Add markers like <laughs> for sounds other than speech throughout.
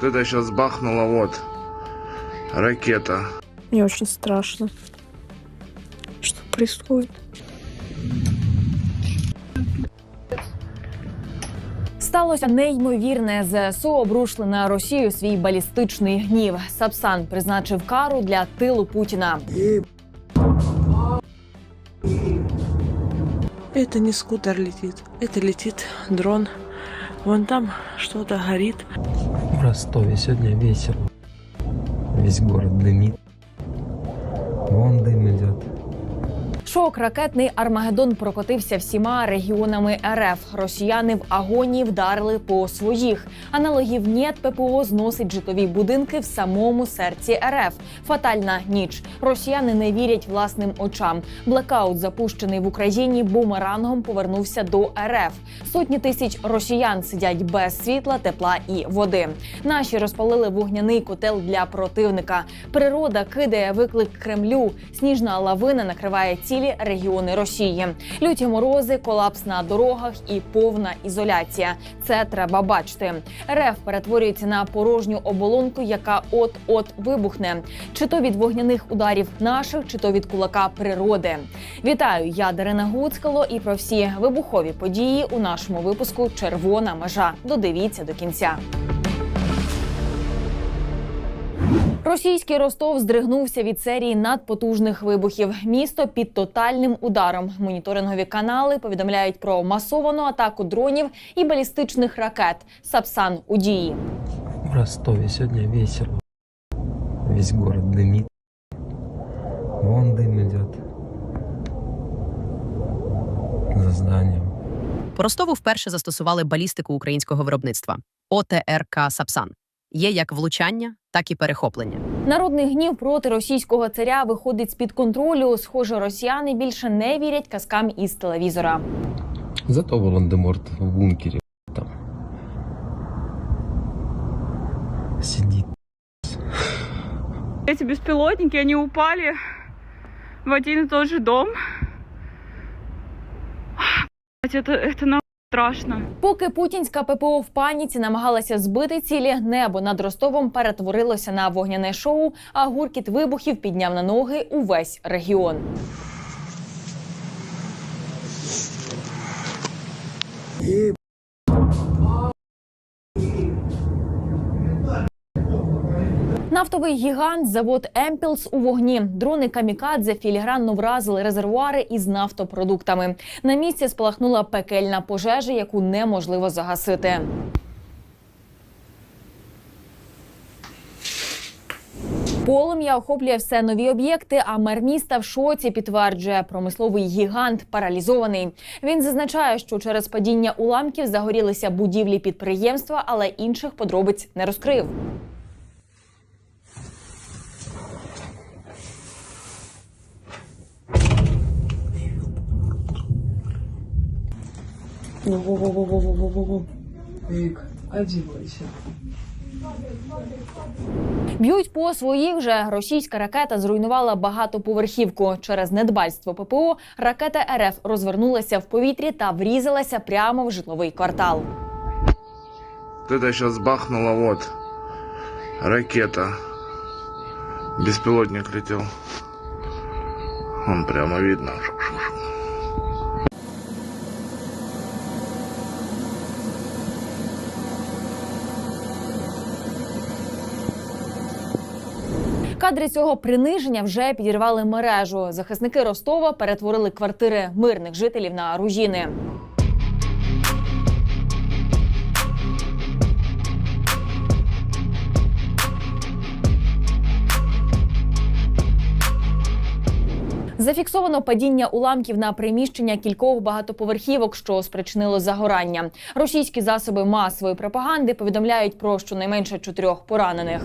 Вот это сейчас бахнула, вот. Ракета. Мне очень страшно. Что происходит? Сталося неймовірне. ЗСУ обрушили на Росію свій балістичний гнів. Сапсан призначив кару для тилу Путіна. Это не скутер летит, это летит дрон. Вон там что-то горит. Ростове сегодня весело. Весь город дымит. Вон дым идет. Шок ракетний Армагеддон прокотився всіма регіонами РФ. Росіяни в агонії вдарили по своїх. Аналогів НЕТ ППО зносить житлові будинки в самому серці РФ. Фатальна ніч. Росіяни не вірять власним очам. Блекаут, запущений в Україні, бумерангом повернувся до РФ. Сотні тисяч росіян сидять без світла, тепла і води. Наші розпалили вогняний котел для противника. Природа кидає виклик Кремлю. Сніжна лавина накриває цілі регіони Росії. Люті морози, колапс на дорогах і повна ізоляція. Це треба бачити. РФ перетворюється на порожню оболонку, яка от-от вибухне. Чи то від вогняних ударів наших, чи то від кулака природи. Вітаю, я Дарина Гуцкало і про всі вибухові події у нашому випуску Червона межа. Додивіться до кінця. Російський Ростов здригнувся від серії надпотужних вибухів. Місто під тотальним ударом. Моніторингові канали повідомляють про масовану атаку дронів і балістичних ракет. Сапсан у дії. В Ростове сегодня весело. Весь город дымит. Вон дым идет. За зданием. По Ростову вперше застосували балістику українського виробництва ОТРК Сапсан Є як влучання, так і перехоплення. Народний гнів проти російського царя виходить з під контролю. Схоже, росіяни більше не вірять казкам із телевізора. Зато Волан-де-Морт в бункере там сидит. Эти беспилотники, они упали в один и тот же дом. Блядь, Это, это на страшно. Поки путінська ППО в паніці намагалася збити цілі, небо над Ростовом перетворилося на вогняне шоу, а гуркіт вибухів підняв на ноги увесь регіон. Нафтовий гігант завод Емпілс у вогні. Дрони камікадзе філігранно вразили резервуари із нафтопродуктами. На місці спалахнула пекельна пожежа, яку неможливо загасити. Полум'я охоплює все нові об'єкти. А мер міста в шоці підтверджує, промисловий гігант паралізований. Він зазначає, що через падіння уламків загорілися будівлі підприємства, але інших подробиць не розкрив. Во-во-во-во-во-во-во. Вик, одевайся. Б'ють по своїх же російська ракета зруйнувала багатоповерхівку. Через недбальство ППО ракета РФ розвернулася в повітрі та врізалася прямо в житловий квартал. Вот это сейчас бахнула, вот. Ракета. Беспилотник летел. Он прямо видно. Шу-шу-шу. Кадри цього приниження вже підірвали мережу. Захисники Ростова перетворили квартири мирних жителів на руїни. Зафіксовано падіння уламків на приміщення кількох багатоповерхівок, що спричинило загорання. Російські засоби масової пропаганди повідомляють про щонайменше чотирьох поранених.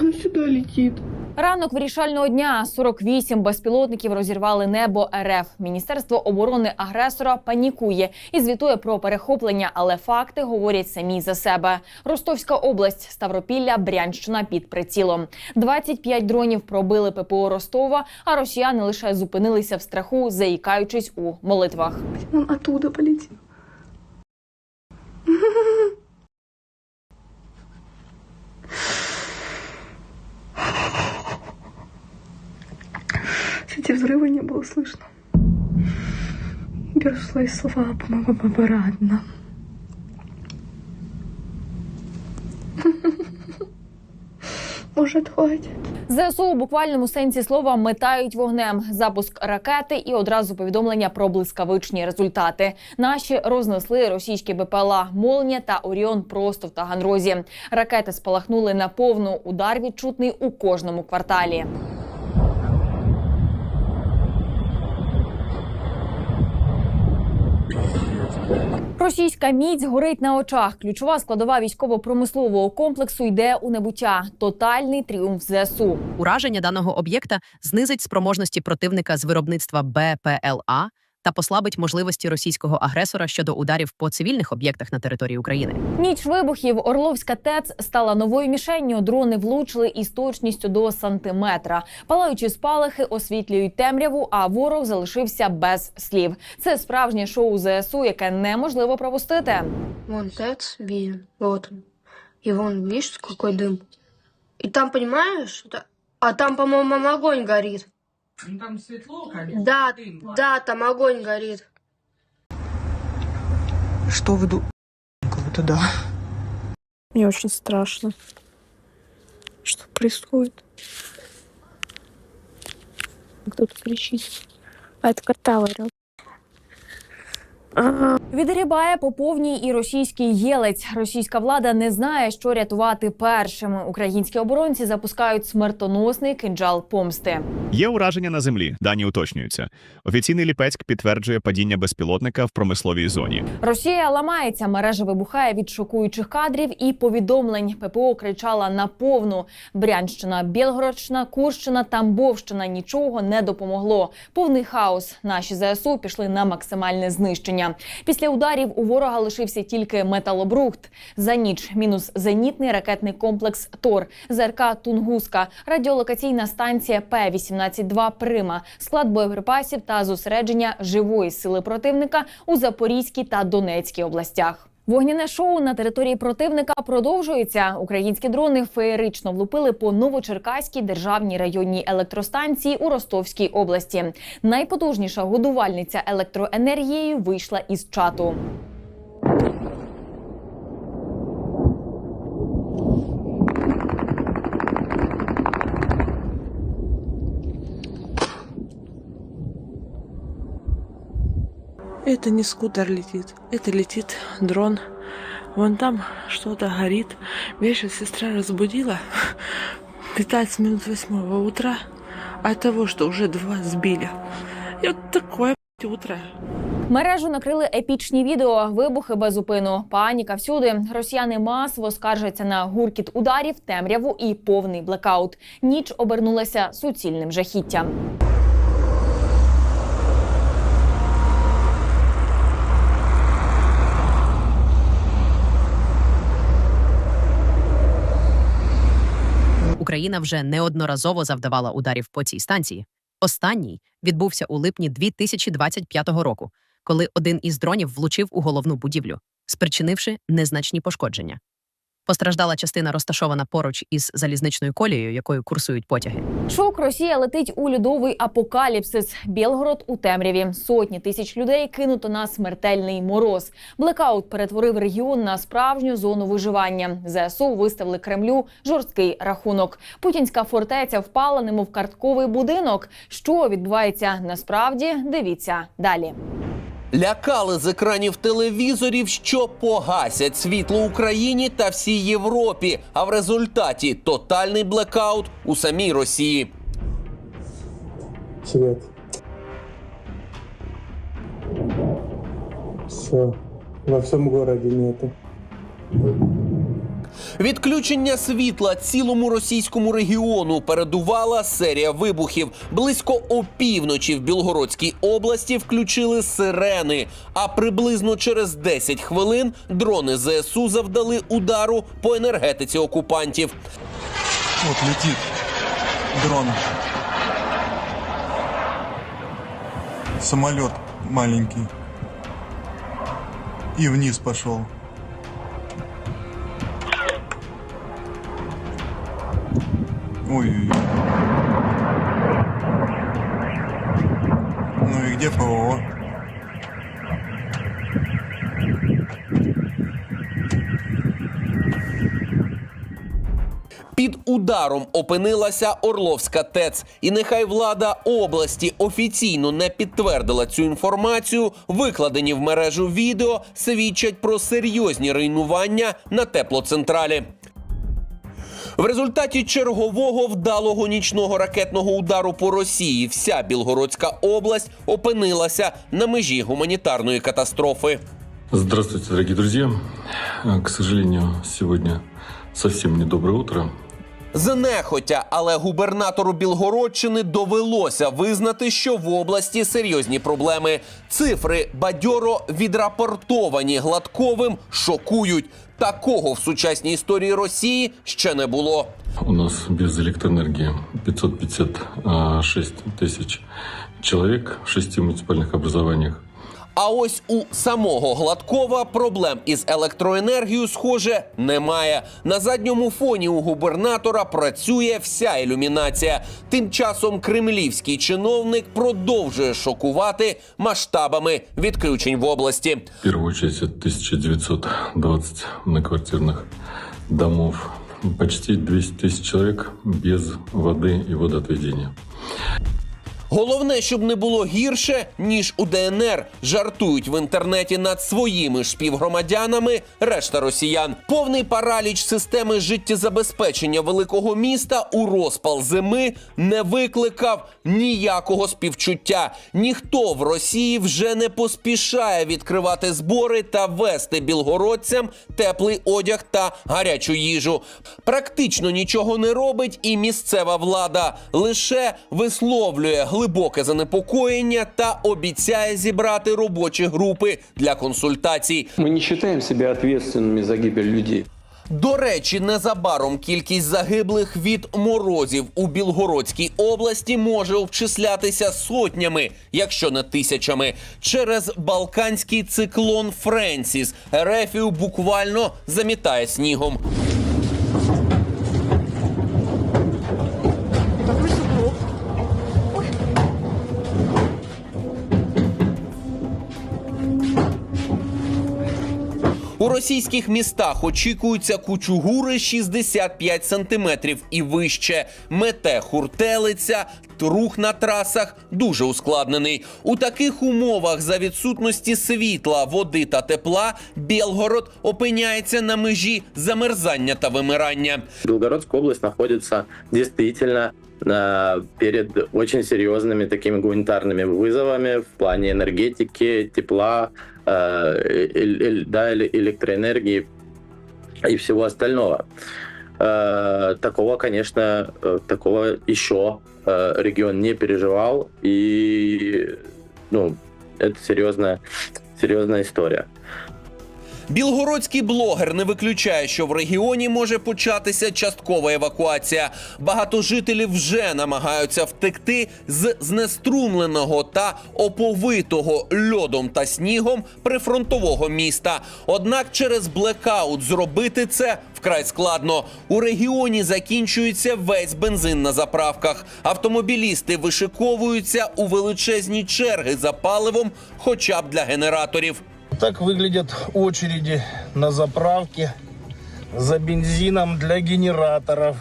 Оно сюда летит. Ранок вирішального дня 48 безпілотників розірвали небо РФ. Міністерство оборони агресора панікує і звітує про перехоплення, але факти говорять самі за себе. Ростовська область, Ставропілля, Брянщина під прицілом. 25 дронів пробили ППО Ростова, а росіяни лише зупинилися в страху, заїкаючись у молитвах. Он оттуда полетел. Эти взрывы не было слышно. Беру свои слова обратно. <laughs> Может, хватит? ЗСУ у буквальному сенсі слова метають вогнем запуск ракети і одразу повідомлення про блискавичні результати. Наші рознесли російські БПЛА Молнія та Оріон просто в Таганрозі. Ракети спалахнули на повну. Удар відчутний у кожному кварталі. Російська міць горить на очах. Ключова складова військово-промислового комплексу йде у небуття. Тотальний тріумф ЗСУ. Ураження даного об'єкта знизить спроможності противника з виробництва БПЛА та послабить можливості російського агресора щодо ударів по цивільних об'єктах на території України. Ніч вибухів Орловська ТЕЦ стала новою мішенню. Дрони влучили із точністю до сантиметра. Палаючі спалахи освітлюють темряву, а ворог залишився без слів. Це справжнє шоу ЗСУ, яке неможливо пропустити. Вон ТЭЦ виден, вот он. И вон, видишь, какой дым. И там, понимаешь, это- а там, по-моему, огонь горит. Ну, там светло, конечно. Да, дым. да, там огонь горит. Что вы ду... Кого-то да. Мне очень страшно. Что происходит? Кто-то кричит. А это кота орёт. Відрібає по повній і російський єлець. Російська влада не знає, що рятувати першим. Українські оборонці запускають смертоносний кинджал помсти. Є ураження на землі. Дані уточнюються. Офіційний Ліпецьк підтверджує падіння безпілотника в промисловій зоні. Росія ламається, мережа вибухає від шокуючих кадрів і повідомлень. ППО кричала на повну. Брянщина, Білгородщина, Курщина, Тамбовщина нічого не допомогло. Повний хаос. Наші ЗСУ пішли на максимальне знищення. Після ударів у ворога лишився тільки металобрухт. За ніч мінус зенітний ракетний комплекс Тор, ЗРК Тунгуска, радіолокаційна станція П-18-2 Прима, склад боєприпасів та зосередження живої сили противника у Запорізькій та Донецькій областях. Вогняне шоу на території противника продовжується. Українські дрони феєрично влупили по Новочеркаській державній районній електростанції у Ростовській області. Найпотужніша годувальниця електроенергією вийшла із чату. Это не скутер летит, это летит дрон. Вон там что-то горит. Меня сестра разбудила. <laughs> Летает с минут восьмого утра. От того, что уже два сбили. И вот такое утро. Мережу накрили епічні відео, вибухи без зупину, паніка всюди. Росіяни масово скаржаться на гуркіт ударів, темряву і повний блекаут. Ніч обернулася суцільним жахіттям. Україна вже неодноразово завдавала ударів по цій станції. Останній відбувся у липні 2025 року, коли один із дронів влучив у головну будівлю, спричинивши незначні пошкодження. Постраждала частина розташована поруч із залізничною колією, якою курсують потяги. Шок Росія летить у льодовий апокаліпсис. Білгород у темряві. Сотні тисяч людей кинуто на смертельний мороз. Блекаут перетворив регіон на справжню зону виживання. ЗСУ виставили Кремлю жорсткий рахунок. Путінська фортеця впала, немов картковий будинок. Що відбувається насправді? Дивіться далі. Лякали з екранів телевізорів, що погасять світло Україні та всій Європі. А в результаті тотальний блекаут у самій Росії. Свет. Все. Во всьому городе нету. Відключення світла цілому російському регіону передувала серія вибухів. Близько опівночі в Білгородській області включили сирени. А приблизно через 10 хвилин дрони ЗСУ завдали удару по енергетиці окупантів. Вот летит дрон. Самолет маленький. И вниз пошел. Ой-ой-ой. Ну и где ПВО? Під ударом опинилася Орловська ТЕЦ. І нехай влада області офіційно не підтвердила цю інформацію. Викладені в мережу відео свідчать про серйозні руйнування на теплоцентралі. В результаті чергового вдалого нічного ракетного удару по Росії вся Білгородська область опинилася на межі гуманітарної катастрофи. Здравствуйте, дорогие друзья. К сожалению, сегодня совсем недоброе утро Знехотя, але губернатору Білгородщини довелося визнати, що в області серйозні проблеми. Цифри бадьоро відрапортовані гладковим шокують. Такого в сучасній історії Росії ще не було. У нас без электроэнергии 556 тысяч человек в шести муниципальных образованиях. А ось у самого Гладкова проблем із електроенергією, схоже, немає. На задньому фоні у губернатора працює вся ілюмінація. Тим часом кремлівський чиновник продовжує шокувати масштабами відключень в області. В первую очередь это 1920 многоквартирных домов. Почти 200 тысяч человек без воды и водоотведения. Головне, щоб не було гірше ніж у ДНР. Жартують в інтернеті над своїми ж співгромадянами. Решта росіян. Повний параліч системи життєзабезпечення великого міста у розпал зими не викликав ніякого співчуття. Ніхто в Росії вже не поспішає відкривати збори та вести білгородцям теплий одяг та гарячу їжу. Практично нічого не робить і місцева влада лише висловлює глибоке занепокоєння та обіцяє зібрати робочі групи для консультацій. Мы не считаем себя ответственными за гибель людей. До речі, незабаром кількість загиблих від морозів у Білгородській області може обчислятися сотнями, якщо не тисячами, через балканський циклон Френсіс. Ерефію буквально замітає снігом. російських містах очікуються кучугури 65 сантиметрів і вище. Мете хуртелиця, рух на трасах дуже ускладнений. У таких умовах за відсутності світла, води та тепла Білгород опиняється на межі замерзання та вимирання. Белгородская область находится действительно э, перед очень серьезными такими гуманитарными вызовами в плане энергетики, тепла, э, эль- эль- да, эле- электроэнергии и всего остального. Э, Такого, конечно, э, такого еще э, регион не переживал, и ну, это серьезная, серьезная история. Білгородський блогер не виключає, що в регіоні може початися часткова евакуація. Багато жителів вже намагаються втекти з знеструмленого та оповитого льодом та снігом прифронтового міста. Однак через блекаут зробити це вкрай складно. У регіоні закінчується весь бензин на заправках. Автомобілісти вишиковуються у величезні черги за паливом, хоча б для генераторів. Так выглядят очереди на заправке за бензином для генераторов.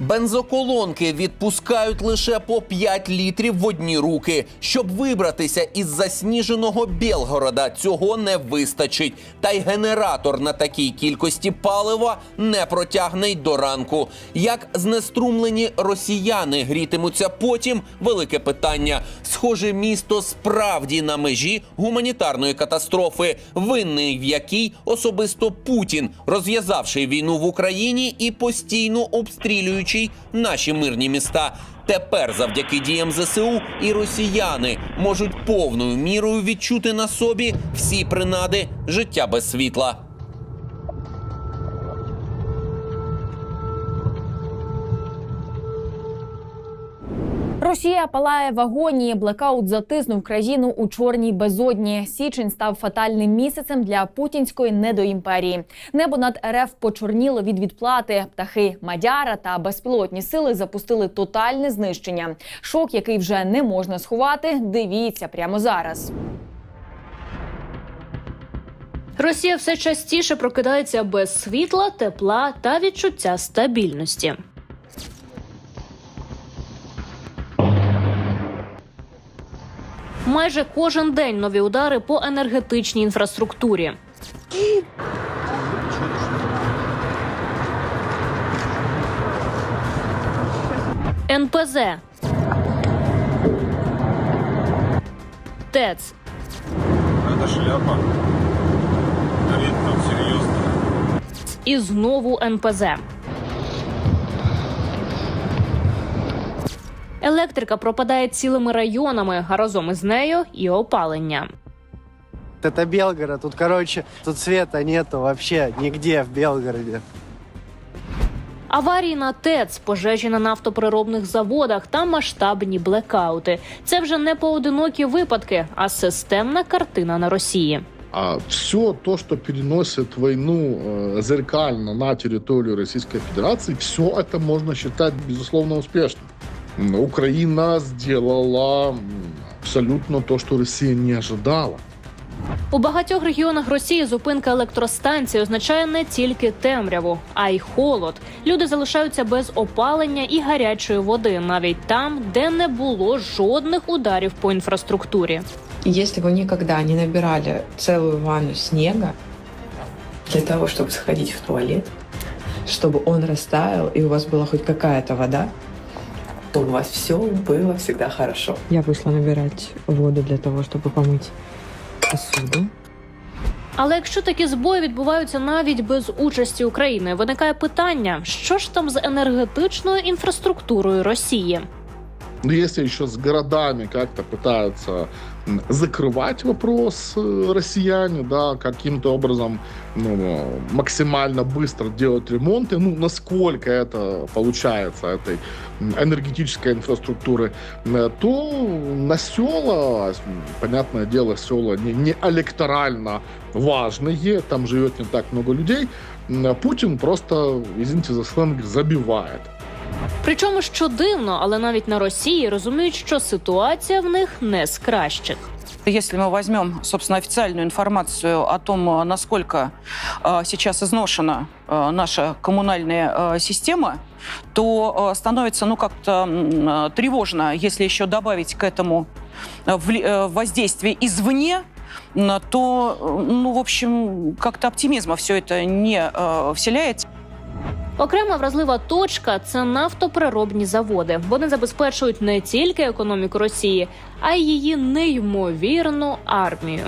Бензоколонки відпускають лише по 5 літрів в одні руки. Щоб вибратися із засніженого Білгорода, цього не вистачить. Та й генератор на такій кількості палива не протягне й до ранку. Як знеструмлені росіяни грітимуться потім? Велике питання. Схоже, місто справді на межі гуманітарної катастрофи, винний в якій особисто Путін, розв'язавши війну в Україні і постійно обстрілюючи наші мирні міста. Тепер, завдяки діям ЗСУ, і росіяни можуть повною мірою відчути на собі всі принади життя без світла. Росія палає в агонії. Блекаут затиснув країну у чорній безодні. Січень став фатальним місяцем для путінської недоімперії. Небо над РФ почорніло від відплати. Птахи Мадяра та безпілотні сили запустили тотальне знищення. Шок, який вже не можна сховати. Дивіться прямо зараз. Росія все частіше прокидається без світла, тепла та відчуття стабільності. Майже кожен день нові удари по енергетичній інфраструктурі. НПЗ ТЕЦ Это шляпа. Горит там серьезно. і знову НПЗ. Електрика пропадає цілими районами, а разом із нею і опалення. Это Белгород. Тут, короче, тут света нету вообще нигде в Белгороде. Аварії на ТЕЦ, пожежі на нафтоприробних заводах та масштабні блекаути. Це вже не поодинокі випадки, а системна картина на Росії. А все то, что переносит войну э, зеркально на территорию Российской Федерации, все это можно считать, безусловно, успешным. М, Украина сделала м, абсолютно то, что Россия не ожидала. У багатьох регіонах Росії зупинка електростанції означає не тільки темряву, а й холод. Люди залишаються без опалення і гарячої води, навіть там, де не було жодних ударів по інфраструктурі. Если вы никогда не набирали целую ванну снега для того, чтобы сходить в туалет, чтобы он растаял и у вас была хоть какая-то вода, то у вас все было всегда хорошо. Я вышла набирать воду для того, чтобы помыть посуду. Але якщо такі збої відбуваються навіть без участі України, виникає питання: що ж там з енергетичною інфраструктурою Росії? Но если еще с городами как-то пытаются м, закрывать вопрос э, россияне, да, каким-то образом ну, максимально быстро делать ремонты, ну, насколько это получается, этой энергетической инфраструктуры, э, то на села, понятное дело, села не, не электорально важные, там живет не так много людей, Путин просто, извините за сленг, забивает. Причому що дивно, але навіть на Росії розуміють, що ситуація в них не з кращих. Если мы возьмем, собственно, официальную информацию о том, а, насколько а, сейчас изношена а, наша коммунальная а, система, то а, становится, ну, как-то м, а, тревожно, если еще добавить к этому а, вли- э, воздействие извне, м, то, э, ну, в общем, как-то оптимизма все это не э, вселяет. Окрема вразлива точка це нафтоприробні заводи. Вони забезпечують не тільки економіку Росії, а й її неймовірну армію.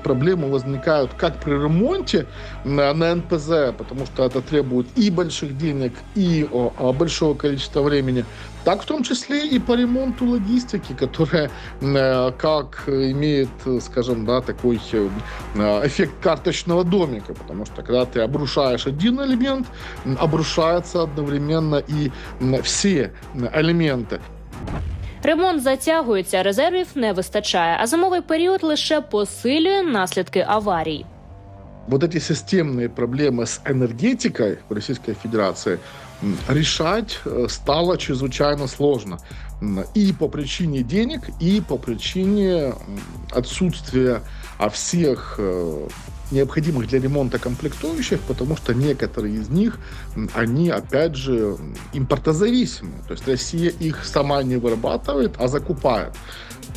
Проблемы возникают как при ремонте на, на НПЗ, потому что это требует и больших денег, и о, о, большого количества времени, так в том числе и по ремонту логистики, которая э, как имеет, э, скажем, да, такой э, эффект карточного домика, потому что когда ты обрушаешь один элемент, обрушаются одновременно и все элементы. Ремонт затягується, резервів не вистачає, а зимовий період лише посилює наслідки аварій. вот эти системные проблемы с энергетикой в Российской Федерации м, решать э, стало чрезвычайно сложно. М, И по причине денег, и по причине м, отсутствия а, всех э, необходимых для ремонта комплектующих, потому что некоторые из них, м, они, опять же, м, импортозависимы. То есть Россия их сама не вырабатывает, а закупает.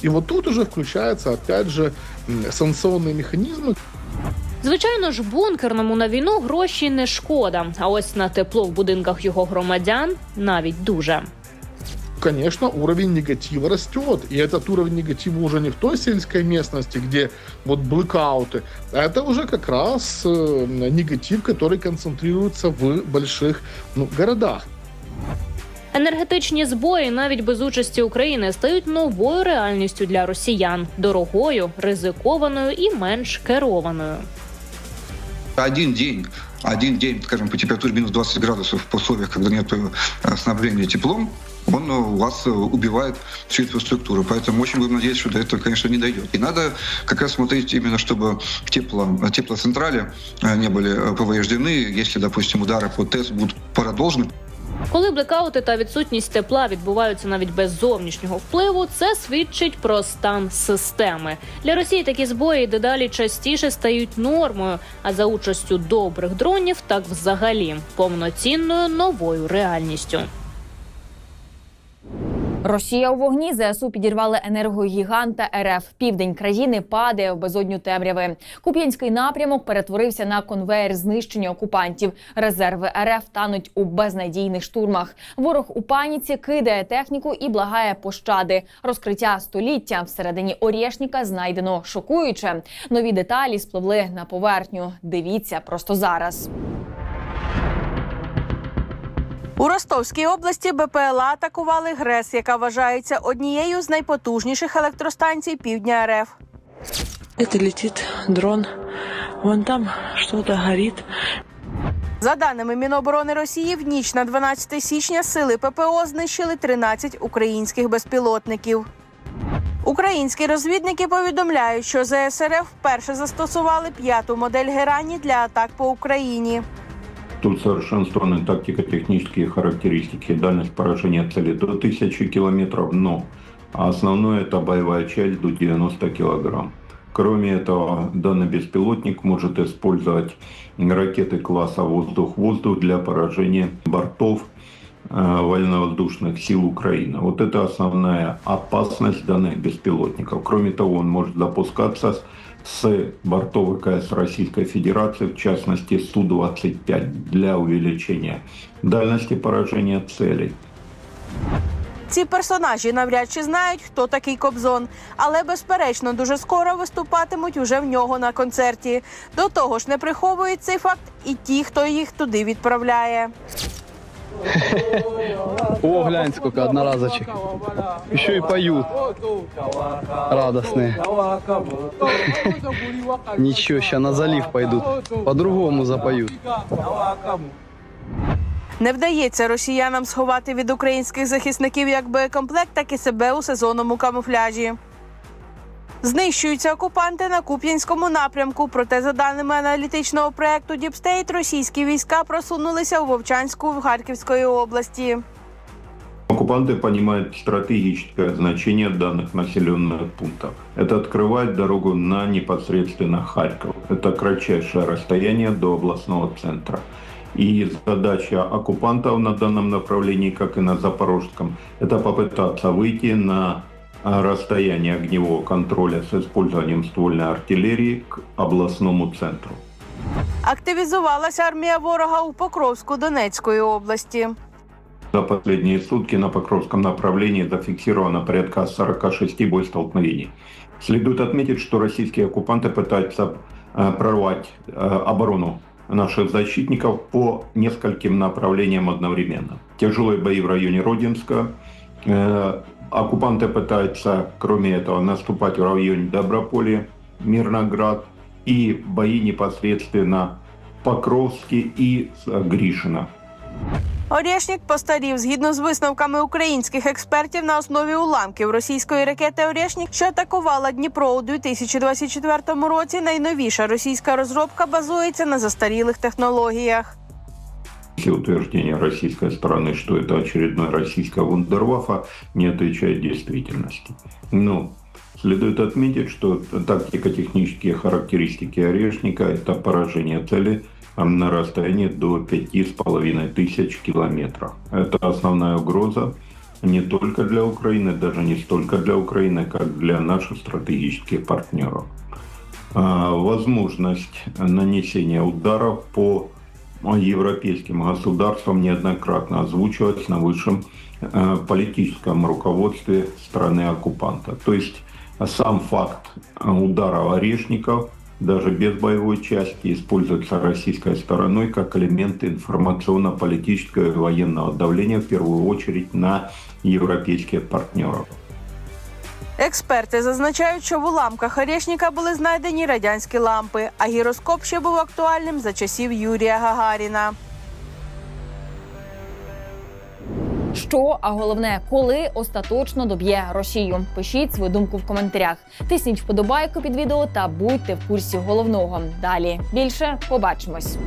И вот тут уже включаются, опять же, м, санкционные механизмы, Звичайно ж, бункерному на війну гроші не шкода. А ось на тепло в будинках його громадян навіть дуже. конечно, уровень негатива растет. И этот уровень негатива уже не в той сельской местности, где вот блэкауты, а это уже как раз э, негатив, который концентрируется в больших ну, городах. Енергетичні збої навіть без участі України стають новою реальністю для росіян дорогою, ризикованою і менш керованою. Один день, один день, скажем, по температуре минус 20 градусов в условиях, когда нет э, снабжения теплом, он э, у вас э, убивает всю инфраструктуру. Поэтому очень будем надеяться, что до этого, конечно, не дойдет. И надо как раз смотреть именно, чтобы тепло, теплоцентрали э, не были э, повреждены. Если, допустим, удары по ТЭС будут продолжены, Коли блекаути та відсутність тепла відбуваються навіть без зовнішнього впливу, це свідчить про стан системи. Для Росії такі збої дедалі частіше стають нормою, а за участю добрих дронів так взагалі повноцінною новою реальністю. Росія у вогні ЗСУ підірвали енергогіганта РФ. Південь країни падає в безодню темряви. Куп'янський напрямок перетворився на конвеєр знищення окупантів. Резерви РФ тануть у безнадійних штурмах. Ворог у паніці кидає техніку і благає пощади. Розкриття століття всередині Орєшніка знайдено шокуюче. Нові деталі спливли на поверхню. Дивіться просто зараз. У Ростовській області БПЛА атакували ГРЕС, яка вважається однією з найпотужніших електростанцій півдня РФ. Это летит дрон. Вон там что-то горит. За даними Міноборони Росії, в ніч на 12 січня сили ППО знищили 13 українських безпілотників. Українські розвідники повідомляють, що ЗСРФ вперше застосували п'яту модель Герані для атак по Україні. Тут совершенствованы тактико-технические характеристики. Дальность поражения цели до 1000 километров, но основное это боевая часть до 90 килограмм. Кроме этого, данный беспилотник может использовать ракеты класса воздух-воздух для поражения бортов э, военно-воздушных сил Украины. Вот это основная опасность данных беспилотников. Кроме того, он может запускаться с с бортов ВКС Российской Федерации, в частности Су-25, для увеличения дальности поражения целей. Ці персонажі навряд чи знають, хто такий Кобзон, але безперечно дуже скоро виступатимуть уже в нього на концерті. До того ж, не приховують цей факт і ті, хто їх туди відправляє. О, глянь, сколько одноразочек. Еще и поют. Радостные. Ничего, сейчас на залив пойдут. По-другому запоют. Не вдається росіянам сховати від українських захисників як боєкомплект, так і себе у сезонному камуфляжі. Знищуються окупанти на Куп'янському напрямку. Проте, за даними аналітичного проекту Діпстейт, російські війська просунулися у Вовчанську в Харківської області. Оккупанты понимают стратегическое значение данных населенных пунктов. Это открывает дорогу на непосредственно Харьков. Это кратчайшее расстояние до областного центра. И задача оккупантов на данном направлении, как и на Запорожском, это попытаться выйти на а, расстояние огневого контроля с использованием ствольной артиллерии к областному центру. Активізувалася армія ворога у Покровську Донецької області. За последние сутки на Покровском направлении зафиксировано порядка 46 боестолкновений. Следует отметить, что российские оккупанты пытаются э, прорвать э, оборону наших защитников по нескольким направлениям одновременно. Тяжелые бои в районе Родинска. Э, оккупанты пытаются, кроме этого, наступать в районе Доброполя, Мирноград и бои непосредственно в Покровске и э, Гришино. Орєшнік постарів згідно з висновками українських експертів на основі уламків російської ракети Орєшнік, що атакувала Дніпро у 2024 році. Найновіша російська розробка базується на застарілих технологіях. Все утверждения российской стороны, что это очередной российская вундервафа, не отвечает действительности. Но Следует отметить, что тактико-технические характеристики «Орешника» — это поражение цели на расстоянии до 5,5 тысяч километров. Это основная угроза не только для Украины, даже не столько для Украины, как для наших стратегических партнеров. А, Возможность нанесения ударов по европейским государствам неоднократно озвучивалась на высшем э, политическом руководстве страны-оккупанта. То есть сам факт удара орешников даже без боевой части используется российской стороной как элемент информационно-политического и военного давления, в первую очередь на европейских партнеров. Експерти зазначають, що в уламках Орешника були знайдені радянські лампи, а гіроскоп ще був актуальним за часів Юрія Гагаріна. Що, а головне, коли остаточно доб'є Росію? Пишіть свою думку в коментарях. Тисніть вподобайку під відео та будьте в курсі головного. Далі більше побачимось.